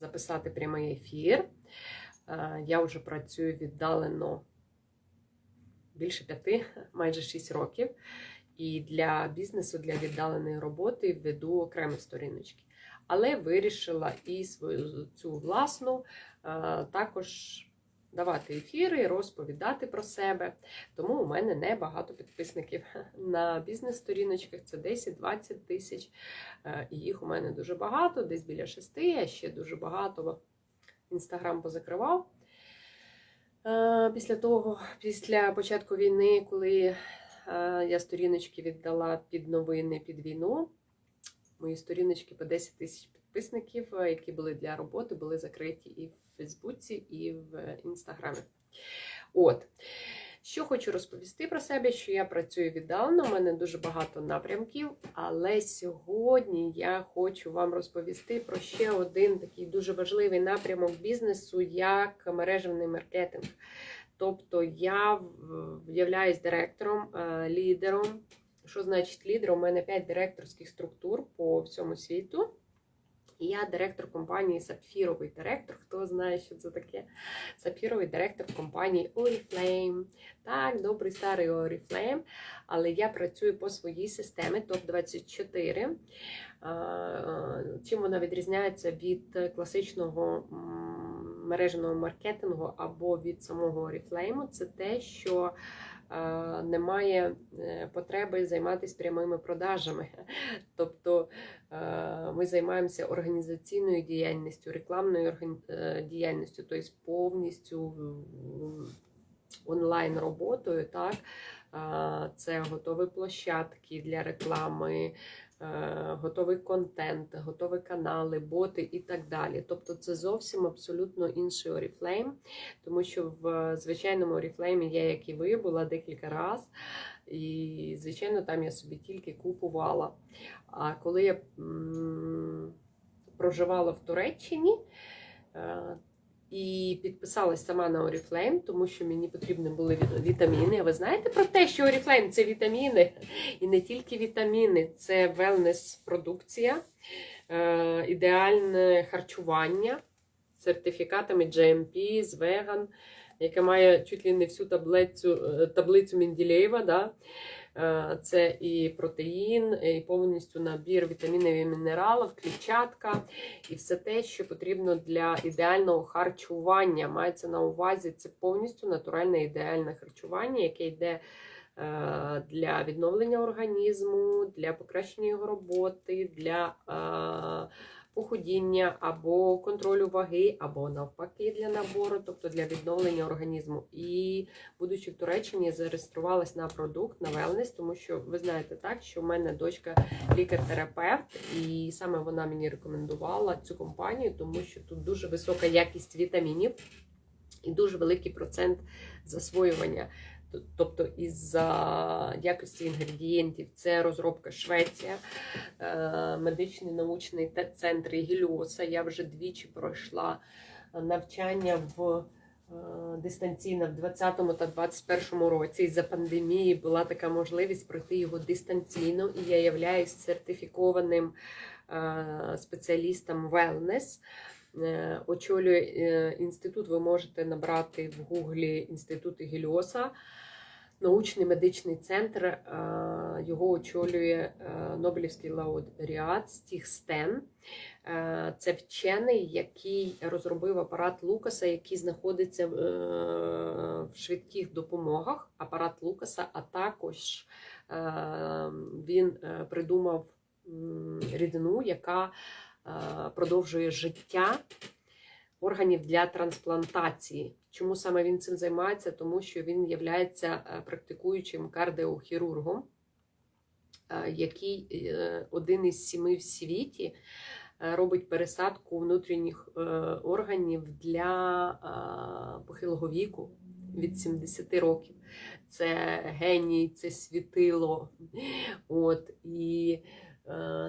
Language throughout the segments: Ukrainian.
записати прямий ефір. Е, Я вже працюю віддалено більше п'яти, майже шість років. І для бізнесу, для віддаленої роботи веду окремі сторіночки. Але вирішила і свою цю власну е, також давати ефіри, розповідати про себе. Тому у мене небагато підписників на бізнес-сторіночках. Це 10-20 тисяч. Е, І їх у мене дуже багато, десь біля шести, а ще дуже багато інстаграм позакривав. Е, Після того, після початку війни, коли е, я сторіночки віддала під новини під війну, мої сторіночки по 10 тисяч підписників, які були для роботи, були закриті і Фейсбуці, і в Інстаграмі. От. Що хочу розповісти про себе, що я працюю віддалено, у мене дуже багато напрямків, але сьогодні я хочу вам розповісти про ще один такий дуже важливий напрямок бізнесу, як мережевний маркетинг. Тобто я являюсь директором, е, лідером. Що значить лідер? У мене 5 директорських структур по всьому світу. І я директор компанії Сапфіровий директор. Хто знає, що це таке? Сапфіровий директор компанії Oriflame. Так, добрий старий Oriflame. Але я працюю по своїй системі ТОП-24. Чим вона відрізняється від класичного мереженого маркетингу або від самого Oriflame? Це те, що немає е, потреби займатися прямими продажами. Тобто ми займаємося організаційною діяльністю, рекламною е, діяльністю, тобто повністю онлайн роботою. Так? Це готові площадки для реклами, готовий контент, готові канали, боти і так далі. Тобто це зовсім абсолютно інший Oriflame, тому що в звичайному Oriflame я, як і ви, була декілька разів. І, звичайно, там я собі тільки купувала. А коли я проживала в Туреччині, і підписалась сама на Oriflame, тому що мені потрібні були вітаміни. А ви знаєте про те, що Oriflame – це вітаміни? І не тільки вітаміни, це велнес-продукція, е, ідеальне харчування з сертифікатами GMP, з веган, яке має чуть ли не всю таблицю таблицю Менділеєва. Да? Це і протеїн, і повністю набір вітамінів і мінералів, клітчатка і все те, що потрібно для ідеального харчування. Мається на увазі це повністю натуральне ідеальне харчування, яке йде для відновлення організму, для покращення його роботи, для похудіння або контролю ваги, або навпаки для набору, тобто для відновлення організму. І, будучи в Туреччині, я зареєструвалась на продукт, на велнес, тому що ви знаєте так, що в мене дочка лікар-терапевт, і саме вона мені рекомендувала цю компанію, тому що тут дуже висока якість вітамінів і дуже великий процент засвоювання. Тобто із-за якості інгредієнтів це розробка Швеція, е, медичний научний центр Гіліоса. Я вже двічі пройшла навчання в е, дистанційно в 2020 та 2021 році. Із за пандемії була така можливість пройти його дистанційно, і я являюсь сертифікованим е, спеціалістом wellness. Очолює інститут, ви можете набрати в Гуглі інститут Гіліоса. Научний медичний центр його очолює Нобелівський лауреат Стіг Стен. Це вчений, який розробив апарат Лукаса, який знаходиться в швидких допомогах. Апарат Лукаса, а також він придумав рідину, яка продовжує життя органів для трансплантації. Чому саме він цим займається? Тому що він є практикуючим кардіохірургом, який е, один із сіми в світі робить пересадку внутрішніх е, органів для похилого віку від 70 років. Це геній, це світило. От, і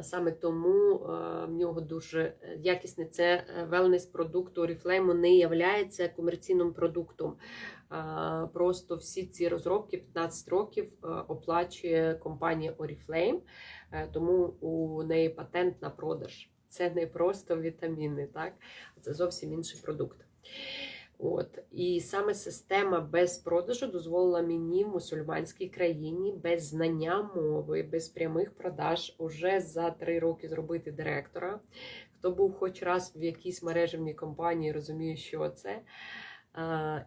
Саме тому в нього дуже якісний це велнес-продукт Oriflame не є комерційним продуктом. Просто всі ці розробки 15 років оплачує компанія Oriflame, тому у неї патент на продаж це не просто вітаміни, так? Це зовсім інший продукт. От і саме система без продажу дозволила мені в мусульманській країні без знання мови, без прямих продаж уже за три роки зробити директора. Хто був хоч раз в якійсь мережевній компанії, розуміє, що це.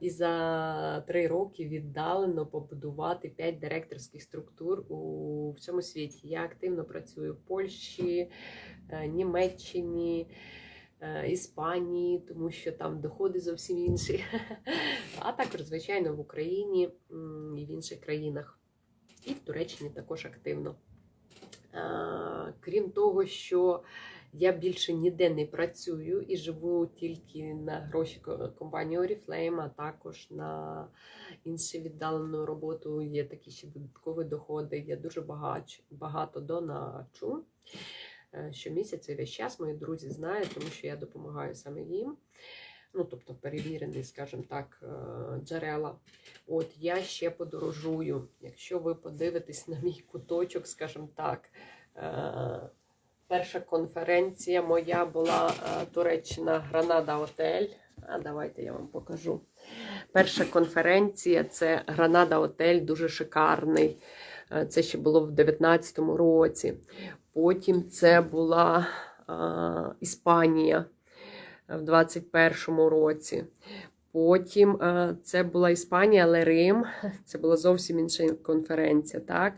І за три роки віддалено побудувати п'ять директорських структур у всьому світі. Я активно працюю в Польщі, е, Німеччині. Е, Іспанії, тому що там доходи зовсім інші, а також, звичайно, в Україні і в інших країнах. І в Туреччині також активно. Крім того, що я більше ніде не працюю і живу тільки на гроші компанії Oriflame, а також на іншу віддалену роботу. Є такі ще додаткові доходи. Я дуже багато доначу. Е, Щомісяця весь час мої друзі знають, тому що я допомагаю саме їм. Ну, тобто перевірений, скажімо так, е, джерела. От я ще подорожую. Якщо ви подивитесь на мій куточок, скажімо так, е, перша конференція моя була Туреччина Гранада Отель. А давайте я вам покажу. Перша конференція це Гранада Отель, дуже шикарний. Е, Це ще було в 2019 році. Потім це була е, Іспанія в 21-му році. Потім е, це була Іспанія, але Рим. Це була зовсім інша конференція. Так?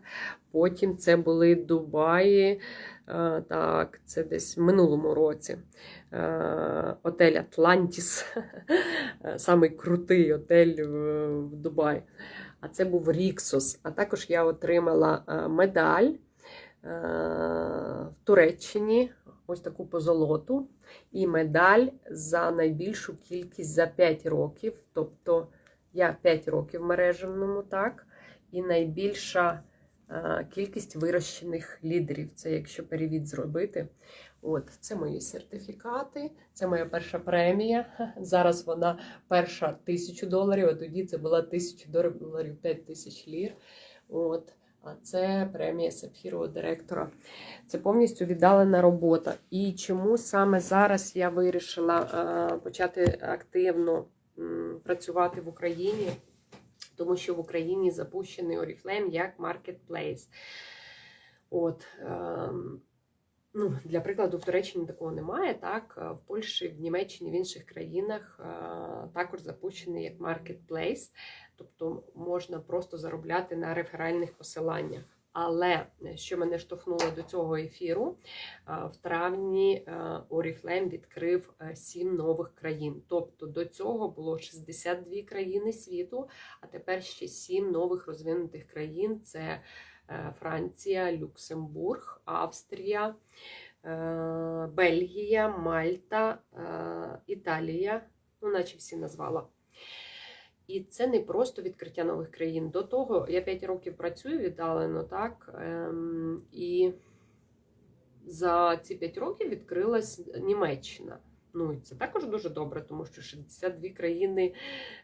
Потім це були Дубаї. е, Так, це десь в минулому році. Е, Отель Атлантіс. Е, Самий крутий отель в Дубаї. А це був Ріксос. А також я отримала е, медаль е, в Туреччині. Ось таку позолоту і медаль за найбільшу кількість за 5 років. Тобто я 5 років в мережевному, так, і найбільша е, кількість вирощених лідерів. Це якщо перевід зробити. От, це мої сертифікати, це моя перша премія. Зараз вона перша тисячу доларів, а тоді це була тисяча доларів 5 тисяч лір. От. А це премія сапфірового директора. Це повністю віддалена робота. І чому саме зараз я вирішила почати активно працювати в Україні? Тому що в Україні запущений Oriflame як маркетплейс. От, ем, ну, для прикладу, в Туреччині такого немає. Так, Е, в Польщі, в Німеччині, в інших країнах е, також запущений як маркетплейс, тобто можна просто заробляти на реферальних посиланнях. Але е, що мене штовхнуло до цього ефіру, е, в травні е, Oriflame відкрив е, сім нових країн. Тобто до цього було 62 країни світу, а тепер ще сім нових розвинутих країн: це е, Франція, Люксембург, Австрія, е, Бельгія, Мальта, е, Італія, ну, наче всі назвала. І це не просто відкриття нових країн. До того я 5 років працюю віддалено, так? Ем, і за ці 5 років відкрилась Німеччина. Ну, і це також дуже добре, тому що 62 країни,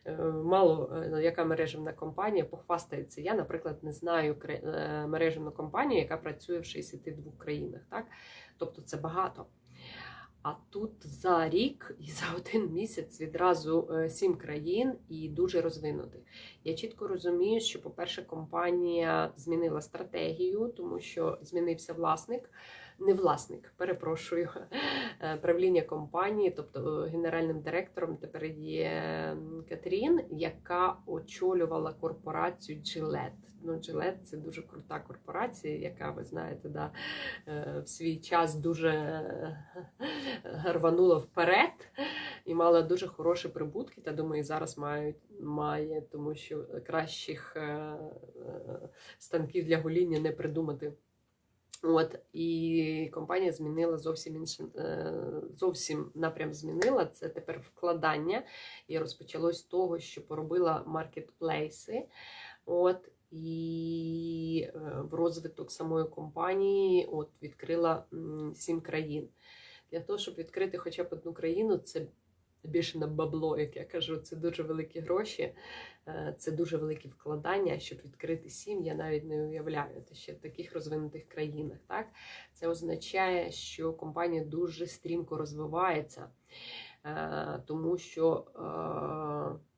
е, мало е, яка мережевна компанія похвастається. Я, наприклад, не знаю е, мережевну компанію, яка працює в 62 країнах. Так? Тобто це багато. А тут за рік і за один місяць відразу сім країн і дуже розвинутих. Я чітко розумію, що, по-перше, компанія змінила стратегію, тому що змінився власник. Не власник, перепрошую, е, правління компанії, тобто е, генеральним директором тепер є Катрін, яка очолювала корпорацію Gillette. Ну, Gillette – це дуже крута корпорація, яка, ви знаєте, да, е, в свій час дуже рванула вперед і мала дуже хороші прибутки. Та думаю, зараз мають має, тому що кращих станків для гоління не придумати. От і компанія змінила зовсім іншим е, зовсім напрям змінила. Це тепер вкладання. І розпочалось з того, що поробила маркетплейси. От і е, в розвиток самої компанії от відкрила сім країн. Для того, щоб відкрити хоча б одну країну, це більше на бабло, як я кажу, це дуже великі гроші, е, це дуже великі вкладання, щоб відкрити сім. Я навіть не уявляю це ще в таких розвинутих країнах. Так це означає, що компанія дуже стрімко розвивається, е, тому що. е,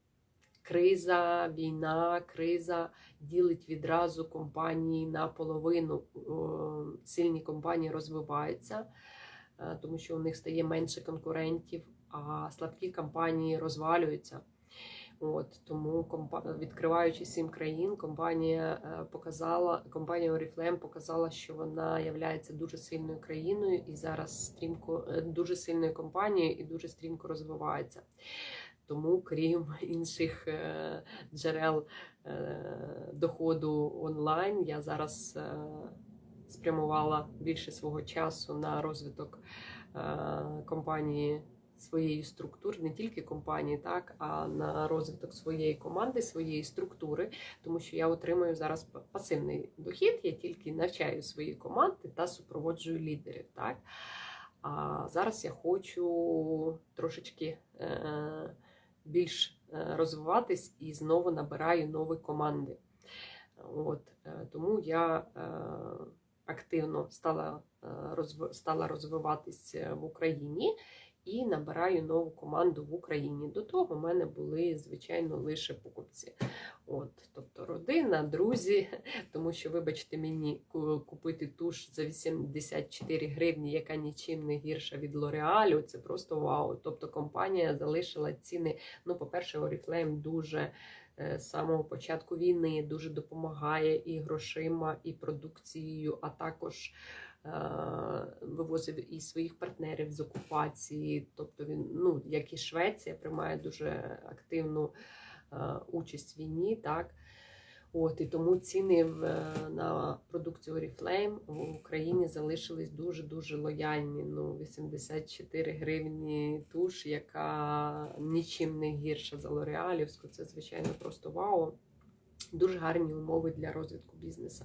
Криза, війна, криза ділить відразу компанії наполовину. Е, Сильні компанії розвиваються, тому що у них стає менше конкурентів, а слабкі компанії розвалюються. От тому відкриваючи сім країн, компанія е, показала, компанія Oriflame показала, що вона є дуже сильною країною і зараз стрімко е, дуже сильною компанією і дуже стрімко розвивається. Тому, крім інших е, джерел доходу онлайн, я зараз спрямувала більше свого часу на розвиток компанії своєї структури, не тільки компанії, так, а на розвиток своєї команди, своєї структури, тому що я отримую зараз пасивний дохід, я тільки навчаю свої команди та супроводжую лідерів. Так. А зараз я хочу трошечки е, більш е, розвиватись і знову набираю нові команди. От, е, тому я активно стала, стала розвиватись в Україні і набираю нову команду в Україні. До того в мене були, звичайно, лише покупці. От, тобто родина, друзі, тому що, вибачте мені, купити туш за 84 гривні, яка нічим не гірша від Лореалю, це просто вау. Тобто компанія залишила ціни. Ну, по-перше, Oriflame дуже е, з самого початку війни дуже допомагає і грошима, і продукцією, а також вивозив і своїх партнерів з окупації. Тобто він, ну як і Швеція, приймає дуже активну е, участь в війні. Так. От, і тому ціни в, е, на продукцію Oriflame в Україні залишились дуже-дуже лояльні. Ну, 84 гривні туш, яка нічим не гірша за Лореалівську. Це, звичайно, просто вау. Дуже гарні умови для розвитку бізнесу.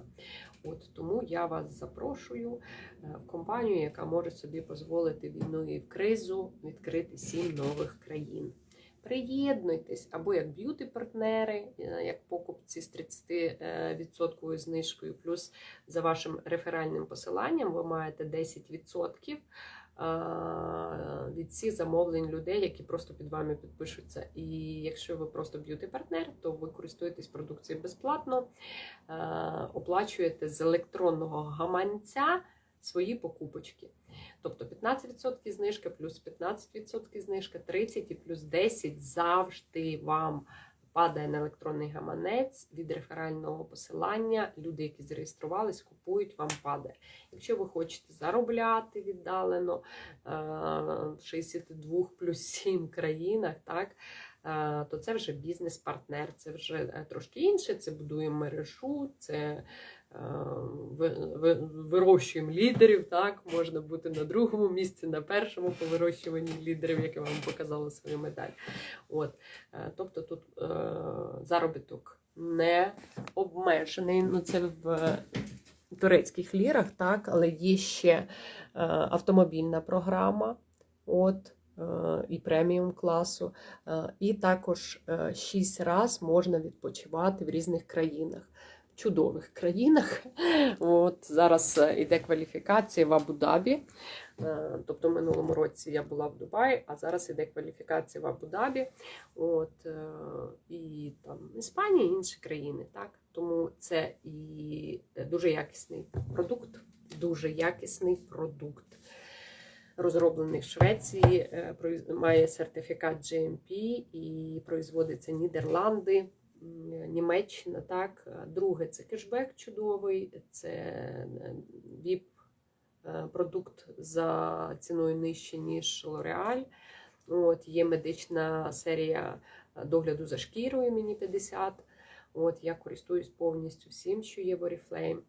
От тому я вас запрошую е, в компанію, яка може собі дозволити війну і в кризу відкрити сім нових країн. Приєднуйтесь або як б'юті-партнери, е, як покупці з 30% знижкою, плюс за вашим реферальним посиланням ви маєте 10% від всіх замовлень людей, які просто під вами підпишуться. І якщо ви просто б'юті-партнер, то ви користуєтесь продукцією безплатно, е, оплачуєте з електронного гаманця свої покупочки. Тобто 15% знижка, плюс 15% знижка, 30 і плюс 10 завжди вам падає на електронний гаманець від реферального посилання. Люди, які зареєструвались, купують, вам падає. Якщо ви хочете заробляти віддалено е, в 62 плюс 7 країнах, так, е, то це вже бізнес-партнер, це вже е, трошки інше. Це будує мережу, це вирощуємо лідерів. Так, можна бути на другому місці, на першому по вирощуванні лідерів, як я вам показала свою медаль. От, е, тобто тут е, заробіток не обмежений. Ну, це в турецьких лірах, так, але є ще е, автомобільна програма. От, е, і преміум класу, Е, і також 6 раз можна відпочивати в різних країнах. Чудових країнах. От зараз е, іде кваліфікація в Абу-Дабі. Е, Тобто, в минулому році я була в Дубаї, а зараз іде кваліфікація в Абу-Дабі. От, е, і там Іспанія, і інші країни. Так? Тому це і дуже якісний продукт, дуже якісний продукт. Розроблений в Швеції, має сертифікат GMP і производиться Нідерланди, Німеччина. Так, Е, друге це кешбек чудовий, це ВІП продукт за ціною нижче, ніж L'Oreal. От, є медична серія е, догляду за шкірою мені 50. От, я користуюсь повністю всім, що є в Oriflame.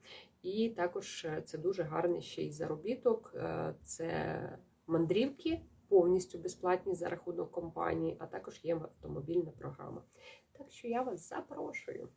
І також е, це дуже гарний ще й заробіток. Е, Це мандрівки повністю безплатні за рахунок компанії, а також є автомобільна програма. Так що я вас запрошую.